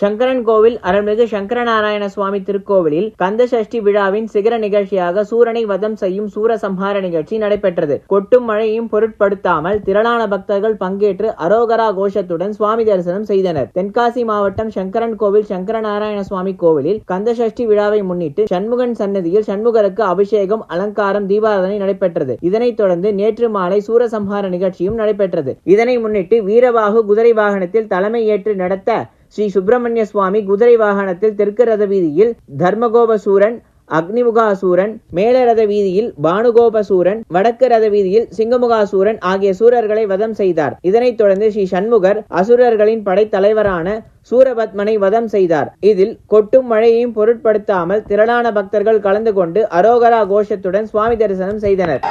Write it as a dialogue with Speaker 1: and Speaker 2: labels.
Speaker 1: சங்கரன் கோவில் அருள்மிகு சங்கரநாராயண சுவாமி திருக்கோவிலில் கந்த சஷ்டி விழாவின் சிகர நிகழ்ச்சியாக சூரனை வதம் செய்யும் சூரசம்ஹார நிகழ்ச்சி நடைபெற்றது. கொட்டும் மழையும் பொருட்படுத்தாமல் திரளான பக்தர்கள் பங்கேற்று அரோகரா கோஷத்துடன் சுவாமி தரிசனம் செய்தனர். தென்காசி மாவட்டம் சங்கரன் கோவில் சங்கரநாராயண சுவாமி கோவிலில் கந்த சஷ்டி விழாவை முன்னிட்டு சண்முகன் சன்னதியில் சண்முகருக்கு அபிஷேகம் அலங்காரம் தீபாராதனை நடைபெற்றது. இதனைத் தொடர்ந்து நேற்று மாலை சூரசம்ஹார நிகழ்ச்சியும் நடைபெற்றது. இதனை முன்னிட்டு வீரபாகு குதிரை வாகனத்தில் தலைமை ஏற்று நடத்த ஸ்ரீ சுப்பிரமணிய சுவாமி குதிரை வாகனத்தில் தெற்கு ரத வீதியில் தர்மகோபசூரன் அக்னிமுகாசூரன் மேல ரத வீதியில் பானுகோபசூரன் வடக்கு ரத வீதியில் சிங்கமுகாசூரன் ஆகிய சூரர்களை வதம் செய்தார். இதனைத் தொடர்ந்து ஸ்ரீ சண்முகர் அசுரர்களின் படைத்தலைவரான சூரபத்மனை வதம் செய்தார். இதில் கொட்டும் மழையையும் பொருட்படுத்தாமல் திரளான பக்தர்கள் கலந்து கொண்டு அரோகரா கோஷத்துடன் சுவாமி தரிசனம் செய்தனர்.